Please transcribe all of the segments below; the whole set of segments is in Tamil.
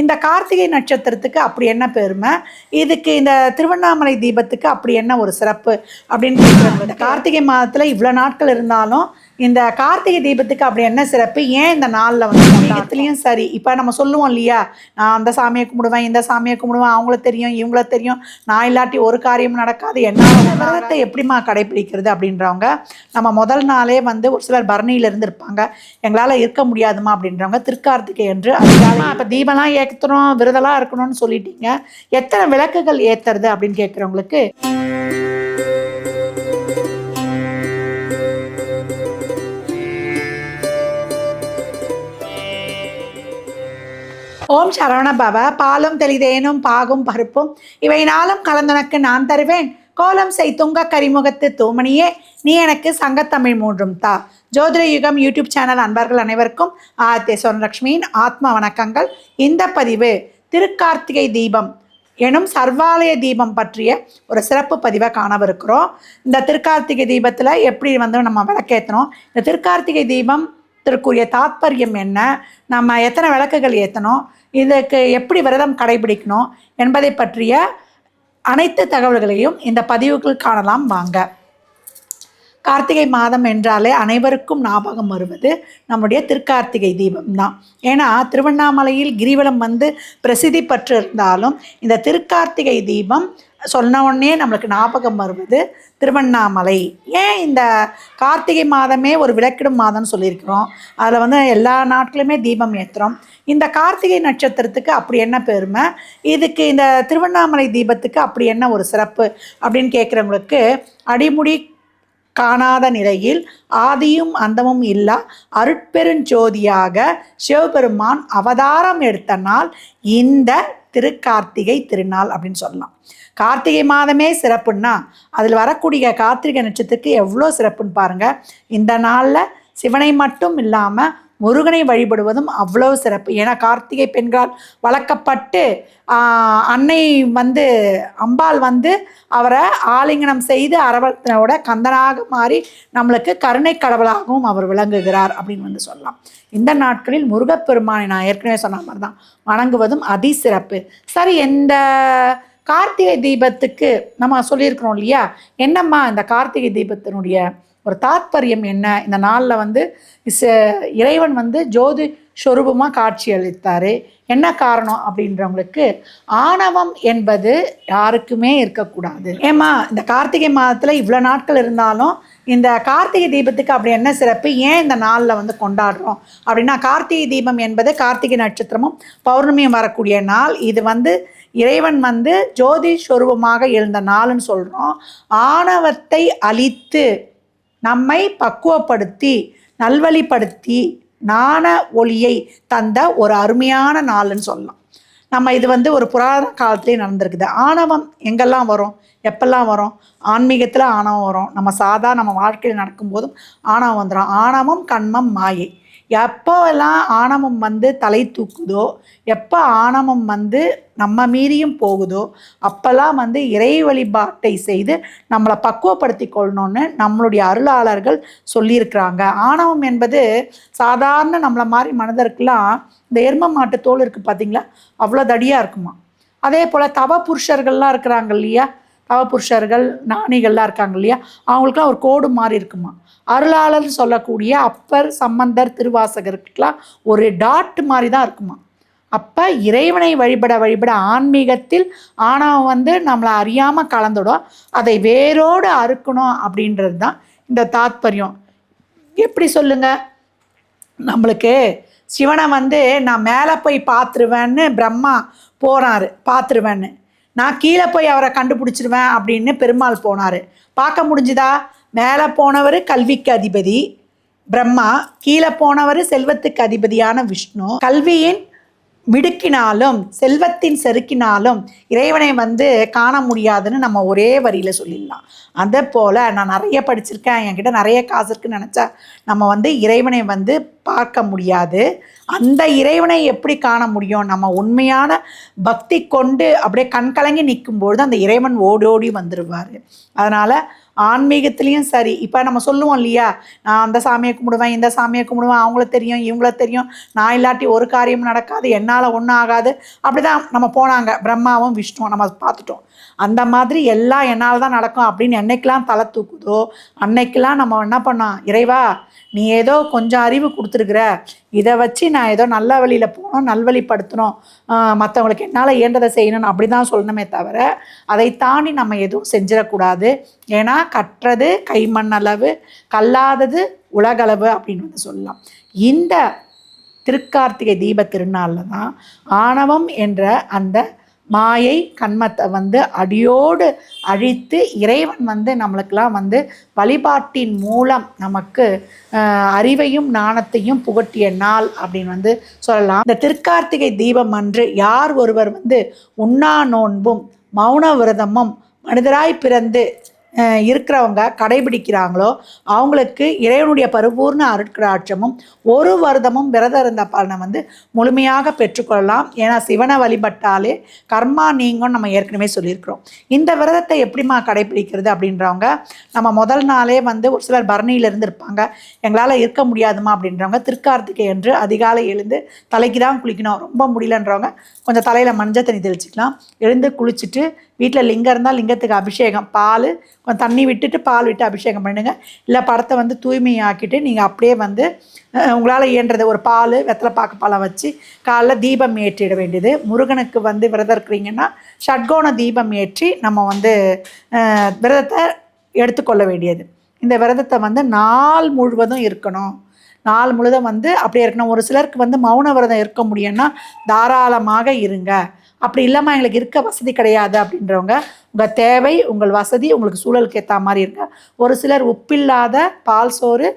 இந்த கார்த்திகை நட்சத்திரத்துக்கு அப்படி என்ன பெருமை? இதுக்கு இந்த திருவண்ணாமலை தீபத்துக்கு அப்படி என்ன ஒரு சிறப்பு அப்படின்னு இந்த கார்த்திகை மாதத்தில் இவ்வளோ நாட்கள் இருந்தாலும் இந்த கார்த்திகை தீபத்துக்கு அப்படி என்ன சிறப்பு? ஏன் இந்த நாளில் வந்து தீபத்துலேயும் சரி இப்போ நம்ம சொல்லுவோம் இல்லையா? நான் அந்த சாமியை கும்பிடுவேன் இந்த சாமியை கும்பிடுவேன் அவங்கள தெரியும் இவங்கள தெரியும். நான் இல்லாட்டி ஒரு காரியமும் நடக்காது. என்ன விரதத்தை எப்படிம்மா கடைப்பிடிக்கிறது அப்படின்றவங்க நம்ம முதல் நாளே வந்து ஒரு சிலர் பரணியில இருந்து இருப்பாங்க எங்களால் இருக்க முடியாதுமா அப்படின்றவங்க திருக்கார்த்திகை என்று அதிகாலை இப்போ தீபம்லாம் ஏற்றுறோம் விரதெல்லாம் இருக்கணும்னு சொல்லிட்டீங்க. எத்தனை விளக்குகள் ஏற்றுறது அப்படின்னு கேட்குறவங்களுக்கு ஓம் சரவண பவ. பாலும் தெளிதேனும் பாகும் பருப்பும். இவை நாளும் கலந்துனக்கு நான் தருவேன். கோலம் செய் துங்க கரிமுகத்து தூமணியே நீ எனக்கு சங்கத்தமிழ் மூன்றும் தா. ஜோதிட யுகம் யூடியூப் சேனல் அன்பர்கள் அனைவருக்கும் ஆதித்ய சோனலட்சுமியின் ஆத்ம வணக்கங்கள். இந்த பதிவு திருக்கார்த்திகை தீபம் எனும் சர்வாலய தீபம் பற்றிய ஒரு சிறப்பு பதிவை காணவிருக்கிறோம். இந்த திருக்கார்த்திகை தீபத்தில் எப்படி வந்து நம்ம விளக்கேற்றணும் இந்த திருக்கார்த்திகை தீபம் திருக்குரிய தாத்பரியம் என்ன? நம்ம எத்தனை விளக்குகள் ஏற்றணும் இதுக்கு எப்படி விரதம் கடைபிடிக்கணும்? என்பதை பற்றிய அனைத்து தகவல்களையும் இந்த பதிவுகள் காணலாம் வாங்க. கார்த்திகை மாதம் என்றாலே அனைவருக்கும் ஞாபகம் வருவது நம்முடைய திருக்கார்த்திகை தீபம் தான் ஏன்னா திருவண்ணாமலையில் கிரிவலம் வந்து பிரசித்தி பெற்றிருந்தாலும் இந்த திருக்கார்த்திகை தீபம் சொன்ன உடனே நம்மளுக்கு ஞாபகம் வருவது திருவண்ணாமலை. ஏன் இந்த கார்த்திகை மாதமே ஒரு விளக்கிடும் மாதம்னு சொல்லியிருக்கிறோம். அதில் வந்து எல்லா நாட்களுமே தீபம் ஏற்றுறோம் இந்த கார்த்திகை நட்சத்திரத்துக்கு அப்படி என்ன பெருமை? இதுக்கு இந்த திருவண்ணாமலை தீபத்துக்கு அப்படி என்ன ஒரு சிறப்பு? அப்படின்னு கேட்குறவங்களுக்கு அடிமுடி காணாத நிலையில் ஆதியும் அந்தமும் இல்லா அருட்பெருஞ்சோதியாக சிவபெருமான் அவதாரம் எடுத்த நாள் இந்த திருக்கார்த்திகை திருநாள் அப்படின்னு சொல்லலாம். கார்த்திகை மாதமே சிறப்புன்னா அதில் வரக்கூடிய கார்த்திகை நட்சத்திரத்துக்கு எவ்வளோ சிறப்புன்னு பாருங்கள் இந்த நாளில் சிவனை மட்டும் இல்லாமல் முருகனை வழிபடுவதும் அவ்வளோ சிறப்பு. ஏன்னா கார்த்திகை பெண்களால் வளர்க்கப்பட்டு அன்னை வந்து அம்பாள் வந்து அவரை ஆலிங்கனம் செய்து அரவணோட கந்தனாக மாறி நம்மளுக்கு கருணை கடவுளாகவும் அவர் விளங்குகிறார் அப்படின்னு வந்து சொல்லலாம். இந்த நாட்களில் முருகப்பெருமானை நான் ஏற்கனவே சொன்ன மாதிரி தான் வணங்குவதும் அதி சிறப்பு சரி இந்த கார்த்திகை தீபத்துக்கு நம்ம சொல்லியிருக்கிறோம் இல்லையா? என்னம்மா இந்த கார்த்திகை தீபத்தினுடைய ஒரு தாத்பரியம் என்ன? இந்த நாளில் வந்து இச- இறைவன் வந்து ஜோதி சொரூபமாக காட்சி அளித்தார் என்ன காரணம் அப்படின்றவங்களுக்கு ஆணவம் என்பது யாருக்குமே இருக்கக்கூடாது. ஏம்மா இந்த கார்த்திகை மாதத்தில் இவ்வளோ நாட்கள் இருந்தாலும் இந்த கார்த்திகை தீபத்துக்கு அப்படி என்ன சிறப்பு? ஏன் இந்த நாளில் வந்து கொண்டாடுறோம்? அப்படின்னா கார்த்திகை தீபம் என்பது கார்த்திகை நட்சத்திரமும் பௌர்ணமியும் வரக்கூடிய நாள். இது வந்து இறைவன் வந்து ஜோதி சொரூபமாக எழுந்த நாள்னு சொல்கிறோம் ஆணவத்தை அழித்து நம்மை பக்குவப்படுத்தி நல்வழிப்படுத்தி நாண ஒளியை தந்த ஒரு அருமையான நாள்னு சொல்லலாம். நம்ம இது வந்து ஒரு புராதன காலத்திலே நடந்திருக்குது. ஆணவம் எங்கெல்லாம் வரும்? எப்பெல்லாம் வரும்? ஆன்மீகத்தில் ஆணவம் வரும். நம்ம சாதா நம்ம வாழ்க்கையில் நடக்கும்போதும் ஆணவம் வந்துடும் ஆணவம் கண்மம் மாயை. எப்போவெல்லாம் ஆணவம் வந்து தலை தூக்குதோ எப்போ ஆணவம் வந்து நம்ம மீறியும் போகுதோ அப்போல்லாம் வந்து இறை வழிபாட்டை செய்து நம்மளை பக்குவப்படுத்தி கொள்ளணும்னு நம்மளுடைய அருளாளர்கள் சொல்லியிருக்கிறாங்க. ஆணவம் என்பது சாதாரண நம்மளை மாதிரி மனிதருக்கெல்லாம் இந்த எரும மாட்டு தோல் இருக்குது பார்த்தீங்களா? அவ்வளோ தடியாக இருக்குமா? அதே போல் தவ புருஷர்கள்லாம் இருக்கிறாங்க இல்லையா? தவ புருஷர்கள் ஞானிகள்லாம் இருக்காங்க இல்லையா? அவங்களுக்குலாம் ஒரு கோடு மாதிரி இருக்குமா? அருளாளர் சொல்லக்கூடிய அப்பர் சம்பந்தர் திருவாசகருக்கெல்லாம் ஒரு டாட் மாதிரி தான் இருக்குமா? அப்போ இறைவனை வழிபட வழிபட ஆன்மீகத்தில் ஆணவம் வந்து நம்மளை அறியாமல் கலந்துடும். அதை வேரோடு அறுக்கணும் அப்படின்றது தான் இந்த தாத்பரியம். எப்படி சொல்லுங்க? நம்மளுக்கு சிவனை வந்து நான் மேலே போய் பார்த்துருவேன்னு பிரம்மா போகிறாரு பார்த்துருவேன்னு நான் கீழே போய் அவரை கண்டுபிடிச்சிருவேன் அப்படின்னு பெருமாள் போனார். பார்க்க முடிஞ்சுதா? மேலே போனவர் கல்விக்கு அதிபதி பிரம்மா கீழே போனவர் செல்வத்துக்கு அதிபதியான விஷ்ணு. கல்வியின் மிடுக்கினாலும் செல்வத்தின் செருக்கினாலும் இறைவனை வந்து காண முடியாதுன்னு நம்ம ஒரே வரியில் சொல்லிடலாம். அதே போல் நான் நிறைய படிச்சிருக்கேன் என்கிட்ட நிறைய காசு இருக்குன்னு நினச்சா நம்ம வந்து இறைவனை வந்து பார்க்க முடியாது. அந்த இறைவனை எப்படி காண முடியும்? நம்ம உண்மையான பக்தி கொண்டு அப்படியே கண் கலங்கி நிற்கும்பொழுது அந்த இறைவன் ஓடி ஓடி வந்துடுவார் அதனால் ஆன்மீகத்துலேயும் சரி. இப்போ நம்ம சொல்லுவோம் இல்லையா? நான் அந்த சாமியை கும்பிடுவேன் இந்த சாமியை கும்பிடுவேன் அவங்கள தெரியும் இவங்கள தெரியும். நான் இல்லாட்டி ஒரு காரியமும் நடக்காது என்னால் ஒன்றும் ஆகாது. அப்படி தான் நம்ம போனாங்க. பிரம்மாவும் விஷ்ணுவும் நம்ம பார்த்துட்டோம். அந்த மாதிரி எல்லாம் என்னால் தான் நடக்கும் அப்படின்னு என்னைக்கெல்லாம் தலை தூக்குதோ அன்னைக்கெல்லாம் நம்ம என்ன பண்ணோம் இறைவா நீ ஏதோ கொஞ்சம் அறிவு கொடுத்துருக்குற. இதை வச்சு நான் ஏதோ நல்ல வழியில் போகணும் நல்வழிப்படுத்தணும். மற்றவங்களுக்கு என்னால் இயன்றதை செய்யணும்னு அப்படி தான் சொல்லணுமே தவிர அதை தாண்டி நம்ம எதுவும் செஞ்சிடக்கூடாது. ஏன்னா கற்றது கைமண் அளவு கல்லாதது உலகளவு அப்படின்னு வந்து சொல்லலாம். இந்த திருக்கார்த்திகை தீப திருநாளில் தான் ஆணவம் என்ற அந்த மாயை கண்மத்தை வந்து அடியோடு அழித்து இறைவன் வந்து நம்மளுக்கெல்லாம் வந்து வழிபாட்டின் மூலம் நமக்கு அறிவையும் நாணத்தையும் புகட்டிய நாள் அப்படின்னு வந்து சொல்லலாம். இந்த திருக்கார்த்திகை தீபம் அன்று யார் ஒருவர் வந்து உண்ணா நோன்பும் மௌன விரதமும் மனிதராய் பிறந்து இருக்கிறவங்க கடைபிடிக்கிறாங்களோ அவங்களுக்கு இறைவனுடைய பரிபூர்ண அருட்கடாட்சமும் ஒரு வருடமும் விரதம் இருந்த பலனை வந்து முழுமையாக பெற்றுக்கொள்ளலாம். ஏன்னா சிவனை வழிபட்டாலே கர்மா நீங்கும் நம்ம ஏற்கனவே சொல்லியிருக்கிறோம். இந்த விரதத்தை எப்படிம்மா கடைபிடிக்கிறது அப்படின்றவங்க நம்ம முதல் நாளே வந்து ஒரு சிலர் பரணியில் இருந்து இருப்பாங்க எங்களால் இருக்க முடியாதுமா அப்படின்றவங்க திருக்கார்த்திகை என்று அதிகாலை எழுந்து தலைக்கு தான் குளிக்கணும். ரொம்ப முடியலன்றவங்க கொஞ்சம் தலையில் மஞ்சள் தண்ணி தெளிச்சிக்கலாம். எழுந்து குளிச்சுட்டு வீட்டில் லிங்கம் இருந்தால் லிங்கத்துக்கு அபிஷேகம் பால் தண்ணி விட்டுட்டு பால் விட்டு அபிஷேகம் பண்ணுங்க. இல்லை படத்தை வந்து தூய்மையாக்கிட்டு நீங்கள் அப்படியே வந்து உங்களால் இயன்றதை ஒரு பால் வெத்தலை பாக்கு பழம் வச்சு காலைல தீபம் ஏற்றிட வேண்டியது. முருகனுக்கு வந்து விரதம் இருக்கிறீங்கன்னா ஷட்கோண தீபம் ஏற்றி நம்ம வந்து விரதத்தை எடுத்துக்கொள்ள வேண்டியது. இந்த விரதத்தை வந்து நாள் முழுவதும் இருக்கணும். நாள் முழுதும் வந்து அப்படியே இருக்கணும். ஒரு சிலருக்கு வந்து மௌன விரதம் இருக்க முடியும்னா தாராளமாக இருங்க. அப்படி இல்லாமல் எங்களுக்கு இருக்க வசதி கிடையாது அப்படின்றவங்க உங்கள் தேவை உங்கள் வசதி உங்களுக்கு சூழலுக்கு ஏற்ற மாதிரி இருங்க. ஒரு சிலர் உப்பில்லாத பால் சோறு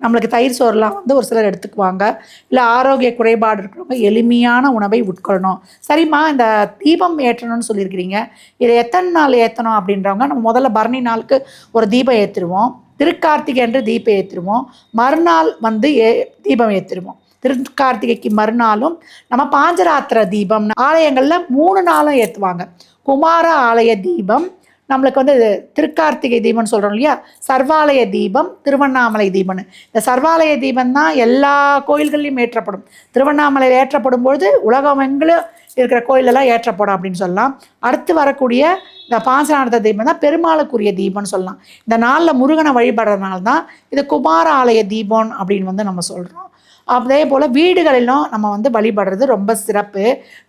நம்மளுக்கு தயிர் சோறுலாம் வந்து ஒரு சிலர் எடுத்துக்குவாங்க. இல்லை ஆரோக்கிய குறைபாடு இருக்கிறவங்க எளிமையான உணவை உட்கொள்ளணும். சரிம்மா இந்த தீபம் ஏற்றணும்னு சொல்லியிருக்கிறீங்க. இதை எத்தனை நாள் ஏற்றணும் அப்படின்றவங்க நம்ம முதல்ல பரணி நாளுக்கு ஒரு தீபம் ஏற்றிடுவோம் திருக்கார்த்திகை என்று தீபம் ஏற்றிடுவோம் மறுநாள் வந்து ஏ தீபம் ஏற்றிடுவோம் திருக்கார்த்திகைக்கு மறுநாளும் நம்ம பாஞ்சராத்திர தீபம். ஆலயங்களில் மூணு நாளும் ஏற்றுவாங்க குமார ஆலய தீபம் நம்மளுக்கு வந்து திருக்கார்த்திகை தீபம்னு சொல்கிறோம் இல்லையா? சர்வாலய தீபம் திருவண்ணாமலை தீபம்னு. இந்த சர்வாலய தீபம் தான் எல்லா கோயில்கள்லையும் ஏற்றப்படும். திருவண்ணாமலையில் ஏற்றப்படும் பொழுது உலகமெங்கிலும் இருக்கிற கோயிலெல்லாம் ஏற்றப்படும் அப்படின்னு சொல்லலாம். அடுத்து வரக்கூடிய இந்த பாஞ்சநாத தீபம் தான் பெருமாளுக்குரிய தீபம்னு சொல்லலாம். இந்த நாளில் முருகனை வழிபடுறதுனால தான் இது குமார ஆலய தீபம் அப்படின்னு வந்து நம்ம சொல்கிறோம் அதே போல் வீடுகளிலும் நம்ம வந்து வழிபடுறது ரொம்ப சிறப்பு.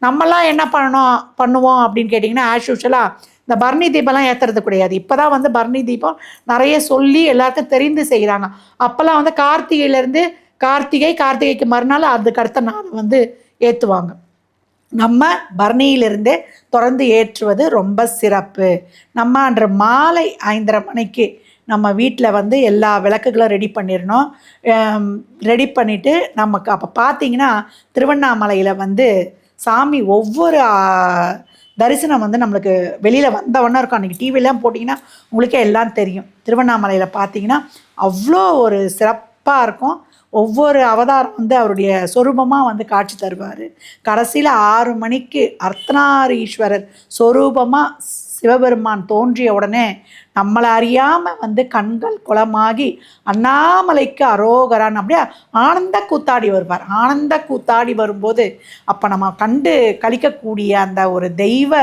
நம்மலாம் என்ன பண்ணணும் பண்ணுவோம் அப்படின்னு கேட்டிங்கன்னா ஆஸ் யூஷுவலாக இந்த பர்ணி தீபம்லாம் ஏற்றுறது கிடையாது. இப்போ தான் வந்து பர்ணி தீபம் நிறைய சொல்லி எல்லாருக்கும் தெரிந்து செய்கிறாங்க அப்போல்லாம் வந்து கார்த்திகையிலேருந்து கார்த்திகை கார்த்திகைக்கு மறுநாள் அதுக்கு அடுத்த நாள் வந்து ஏற்றுவாங்க நம்ம பரணியிலிருந்தே தொடர்ந்து ஏற்றுவது ரொம்ப சிறப்பு. நம்ம அன்று மாலை ஐந்தரை மணிக்கு நம்ம வீட்டில் வந்து எல்லா விளக்குகளும் ரெடி பண்ணிடணும். ரெடி பண்ணிவிட்டு நமக்கு அப்போ பார்த்தீங்கன்னா திருவண்ணாமலையில் வந்து சாமி ஒவ்வொரு தரிசனம் வந்து நம்மளுக்கு வெளியில் வந்தவொன்னே இருக்கும். அன்றைக்கி டிவிலாம் போட்டிங்கன்னா உங்களுக்கே எல்லாம் தெரியும். திருவண்ணாமலையில் பார்த்தீங்கன்னா அவ்வளோ ஒரு சிறப்பாக இருக்கும். ஒவ்வொரு அவதாரம் வந்து அவருடைய சொரூபமாக வந்து காட்சி தருவார். கடைசியில் ஆறு மணிக்கு அர்த்தநாரீஸ்வரர் சொரூபமாக சிவபெருமான் தோன்றிய உடனே நம்மளை அறியாமல் வந்து கண்கள் குளமாகி அண்ணாமலைக்கு அரோகரான் அப்படியே ஆனந்த கூத்தாடி வருவார். ஆனந்த கூத்தாடி வரும்போது அப்போ நம்ம கண்டு கழிக்கக்கூடிய அந்த ஒரு தெய்வ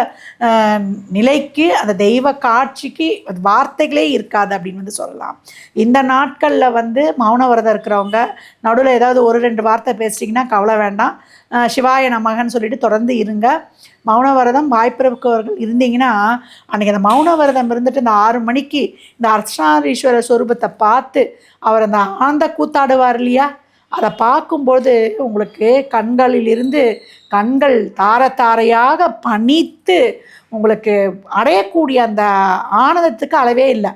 நிலைக்கு அந்த தெய்வ காட்சிக்கு வார்த்தைகளே இருக்காது அப்படின்னு வந்து சொல்லலாம். இந்த நாட்களில் வந்து மௌன விரதம் இருக்கிறவங்க நடுவில் ஏதாவது ஒரு ரெண்டு வார்த்தை பேசிட்டிங்கன்னா கவலை வேண்டாம். சிவாய நமகன்னு சொல்லிட்டு தொடர்ந்து இருங்க. மௌன விரதம் வாய்ப்பிருக்கவர்கள் இருந்தீங்கன்னா அன்றைக்கி அந்த மௌன விரதம் இருந்துட்டு இந்த ஆறு மணிக்கு இந்த அர்ச்சனாரீஸ்வரர் சொரூபத்தை பார்த்து அவர் அந்த ஆனந்த கூத்தாடுவார் இல்லையா? அதை பார்க்கும்போது உங்களுக்கு கண்களிலிருந்து கண்கள் தார தாரையாக பணித்து உங்களுக்கு அடையக்கூடிய அந்த ஆனந்தத்துக்கு அளவே இல்லை.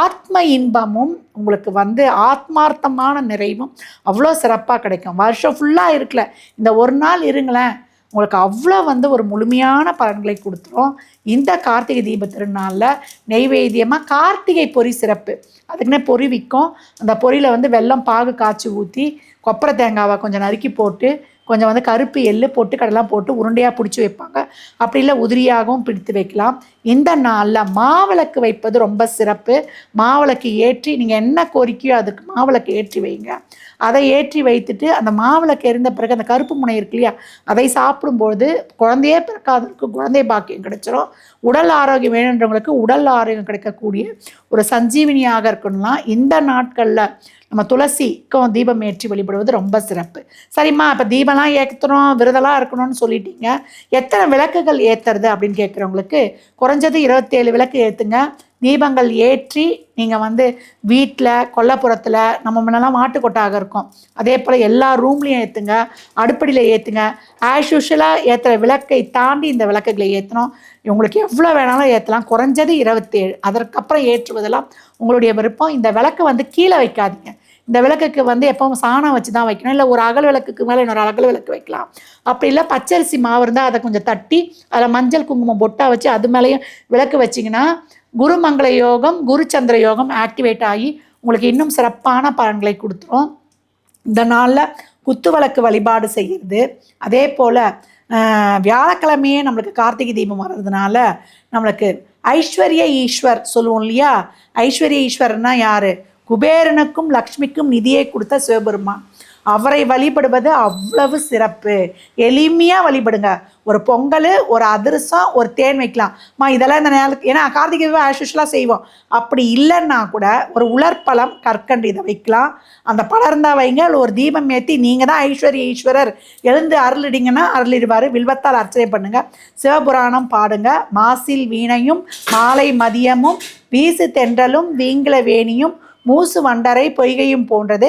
ஆத்ம இன்பமும் உங்களுக்கு வந்து ஆத்மார்த்தமான நிறைவும் அவ்வளோ சிறப்பாக கிடைக்கும். வருஷம் ஃபுல்லாக இருக்கல. இந்த ஒரு நாள் இருங்களேன். உங்களுக்கு அவ்வளோ வந்து ஒரு முழுமையான பலன்களை கொடுத்துரும். இந்த கார்த்திகை தீப திருநாளில் நெய்வேத்தியமாக கார்த்திகை பொறி சிறப்பு. அதுக்குன்னே பொறி விற்கும். அந்த பொரியில் வந்து வெல்லம் பாகு காய்ச்சி ஊற்றி கொப்பரை தேங்காவை கொஞ்சம் நறுக்கி போட்டு கொஞ்சம் வந்து கருப்பு எள்ளு போட்டு கடலாம் போட்டு உருண்டையாக பிடிச்சி வைப்பாங்க. அப்படி இல்லை உதிரியாகவும் பிடித்து வைக்கலாம். இந்த நாளில் மாவிளக்கு வைப்பது ரொம்ப சிறப்பு. மாவிளக்கு ஏற்றி நீங்கள் என்ன கோரிக்கையோ அதுக்கு மாவிளக்கு ஏற்றி வைங்க. அதை ஏற்றி வைத்துட்டு அந்த மாவிளக்கு எரிந்த பிறகு அந்த கருப்பு முனை இருக்கு இல்லையா அதை சாப்பிடும்போது குழந்தையே பிறக்காதவருக்கு குழந்தை பாக்கியம் கிடைச்சிரும். உடல் ஆரோக்கியம் வேணுன்றவங்களுக்கு உடல் ஆரோக்கியம் கிடைக்கக்கூடிய ஒரு சஞ்சீவினியாக இருக்கணும்னா இந்த நாட்களில் நம்ம துளசிக்கும் தீபம் ஏற்றி வழிபடுவது ரொம்ப சிறப்பு. சரிம்மா இப்போ தீபம்லாம் ஏற்றுறோம் விரதெல்லாம் இருக்கணும்னு சொல்லிட்டீங்க. எத்தனை விளக்குகள் ஏற்றுறது அப்படின்னு கேட்குறவங்களுக்கு குறைஞ்சது இருபத்தேழு விளக்கு ஏற்றுங்க தீபங்கள் ஏற்றி நீங்கள் வந்து வீட்டில் கொல்லப்புறத்தில் நம்ம முன்னெல்லாம் மாட்டு கொட்டாக இருக்கும். அதே போல் எல்லா ரூம்லேயும் ஏற்றுங்க அடுப்படியில் ஏற்றுங்க ஆஸ் யூஷுவலாக ஏற்றுற விளக்கை தாண்டி இந்த விளக்குகளை ஏற்றணும் உங்களுக்கு எவ்வளோ வேணாலும் ஏற்றலாம் குறைஞ்சது இருபத்தேழு. அதற்கப்புறம் ஏற்றுவதெல்லாம் உங்களுடைய விருப்பம். இந்த விளக்கை வந்து கீழே வைக்காதீங்க. இந்த விளக்குக்கு வந்து எப்பவும் சாணம் வச்சு தான் வைக்கணும். இல்லை ஒரு அகல் விளக்குக்கு மேலே இன்னொரு அகல் விளக்கு வைக்கலாம். அப்படி இல்லை பச்சரிசி மாவு இருந்தால் அதை கொஞ்சம் தட்டி அதில் மஞ்சள் குங்குமம் பொட்டாக வச்சு அது மேலேயும் விளக்கு வச்சிங்கன்னா குருமங்கள யோகம் குருச்சந்திர யோகம் ஆக்டிவேட் ஆகி உங்களுக்கு இன்னும் சிறப்பான பலன்களை கொடுத்துரும். இந்த நாளில் குத்து விளக்கு வழிபாடு செய்கிறது அதே போல் வியாழக்கிழமையே நம்மளுக்கு கார்த்திகை தீபம் வர்றதுனால நம்மளுக்கு ஐஸ்வர்ய ஈஸ்வர் சொல்லுவோம் இல்லையா? ஐஸ்வர்ய ஈஸ்வரன்னா யார்? குபேரனுக்கும் லக்ஷ்மிக்கும் நிதியை கொடுத்த சிவபெருமான். அவரை வழிபடுவது அவ்வளவு சிறப்பு. எளிமையாக வழிபடுங்க. ஒரு பொங்கல் ஒரு அதிரசம் ஒரு தேன் வைக்கலாம்மா இதெல்லாம் இந்த நேரத்துக்கு ஏன்னா கார்த்திகை ஆஷுஷலாக செய்வோம். அப்படி இல்லைன்னா கூட ஒரு உலர்பழம் கற்கண்டு இதை வைக்கலாம். அந்த பழம் இருந்தால் வைங்க. இல்லை ஒரு தீபம் ஏற்றி நீங்கள் தான் ஐஸ்வர்ய ஈஸ்வரர் எழுந்து அருளிடிங்கன்னா அருளிடுவார். வில்வத்தால் அர்ச்சனை பண்ணுங்க. சிவபுராணம் பாடுங்க. மாசில் வீணையும் மாலை மதியமும் வீசு தென்றலும் வீங்கில வேணியும் மூசு வண்டரை பொய்கையும் போன்றது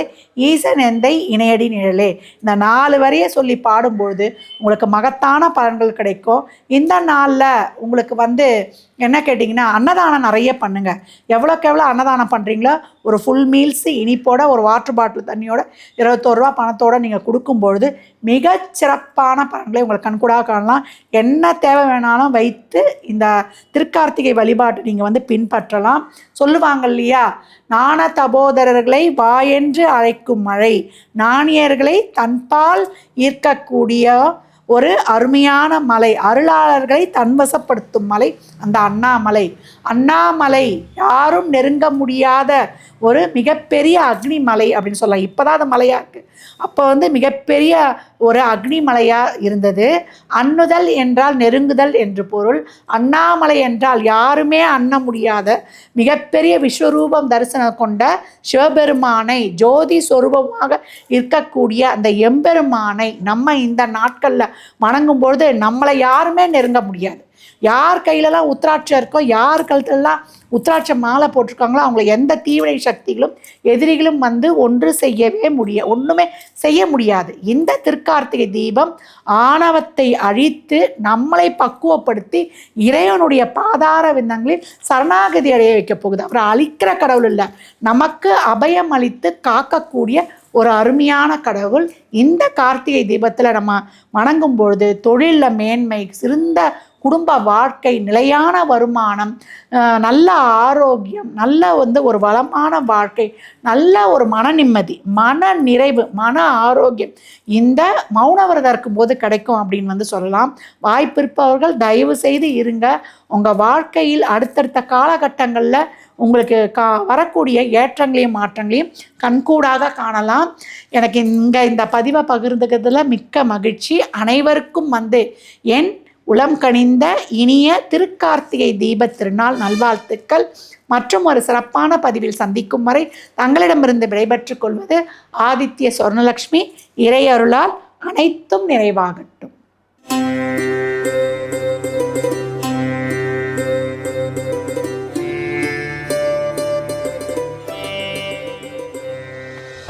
ஈசன் எந்தை இணையடி நிழலே. இந்த நாலு வரையை சொல்லி பாடும்பொழுது உங்களுக்கு மகத்தான பலன்கள் கிடைக்கும். இந்த நாளில் உங்களுக்கு வந்து என்ன கேட்டிங்கன்னா அன்னதானம் நிறைய பண்ணுங்கள் எவ்வளோக்கு எவ்வளோ அன்னதானம் பண்ணுறீங்களோ ஒரு ஃபுல் மீல்ஸு இனிப்போட ஒரு வாட்டர் பாட்டில் தண்ணியோட இருபத்தோருவா பணத்தோடு நீங்கள் கொடுக்கும்பொழுது மிகச்சிறப்பான பலன்களை உங்களுக்கு கண்கூடாக காணலாம். என்ன தேவை வேணாலும் வைத்து இந்த திருக்கார்த்திகை வழிபாட்டை நீங்கள் வந்து பின்பற்றலாம். சொல்லுவாங்க இல்லையா? நாண தபோதரர்களை வாயென்று அழைக்கும் மழை நாணியர்களை தன்பால் ஈர்க்கக்கூடிய ஒரு அருமையான மலை அருளாளர்களை தன்வசப்படுத்தும் மலை அந்த அண்ணாமலை. அண்ணாமலை யாரும் நெருங்க முடியாத ஒரு மிகப்பெரிய அக்னி மலை அப்படின்னு சொல்லலாம். இப்போ தான் அது மலையாக இருக்குது அப்போ வந்து மிகப்பெரிய ஒரு அக்னி மலையாக இருந்தது. அண்ணுதல் என்றால் நெருங்குதல் என்று பொருள். அண்ணாமலை என்றால் யாருமே அண்ண முடியாத மிகப்பெரிய விஸ்வரூபம் தரிசனம் கொண்ட சிவபெருமானை ஜோதி சொரூபமாக இருக்கக்கூடிய அந்த எம்பெருமானை நம்ம இந்த நாட்களில் வணங்கும் பொழுது நம்மளை யாருமே நெருங்க முடியாது. யார் கையிலலாம் உத்ராட்சம் இருக்கோ யார் கழுத்துலலாம் உத்ராட்ச மாலை போட்டிருக்காங்களோ அவங்கள எந்த தீவினை சக்திகளும் எதிரிகளும் வந்து ஒன்று செய்யவே முடிய ஒன்றுமே செய்ய முடியாது. இந்த திருக்கார்த்திகை தீபம் ஆணவத்தை அழித்து நம்மளை பக்குவப்படுத்தி இறைவனுடைய பாதார விந்தங்களில் சரணாகதி அடைய வைக்க போகுது. அப்புறம் அழிக்கிற கடவுள் இல்லை. நமக்கு அபயம் அளித்து காக்கக்கூடிய ஒரு அருமையான கடவுள். இந்த கார்த்திகை தீபத்தில் நம்ம வணங்கும் பொழுது தொழிலில் மேன்மை சிறந்த குடும்ப வாழ்க்கை நிலையான வருமானம் நல்ல ஆரோக்கியம் நல்ல வந்து ஒரு வளமான வாழ்க்கை நல்ல ஒரு மன நிம்மதி மன நிறைவு மன ஆரோக்கியம். இந்த மௌனவரதம் இருக்கும்போது கிடைக்கும் அப்படின்னு வந்து சொல்லலாம். வாய்ப்பிருப்பவர்கள் தயவு செய்து இருங்க. உங்கள் வாழ்க்கையில் அடுத்தடுத்த காலகட்டங்களில் உங்களுக்கு கா வரக்கூடிய ஏற்றங்களையும் மாற்றங்களையும் கண்கூடாக காணலாம். எனக்கு இங்கே இந்த பதிவை பகிர்ந்துக்கிறதுல மிக்க மகிழ்ச்சி. அனைவருக்கும் வந்து. என் உளம் கனிந்த இனிய திருக்கார்த்திகை தீப திருநாள் நல்வாழ்த்துக்கள். மற்றும் ஒரு சிறப்பான பதிவில் சந்திக்கும் வரை தங்களிடமிருந்து விடைபெற்றுக் கொள்வது ஆதித்ய சொர்ணலக்ஷ்மி இறையருளால் அனைத்தும் நிறைவாகட்டும்.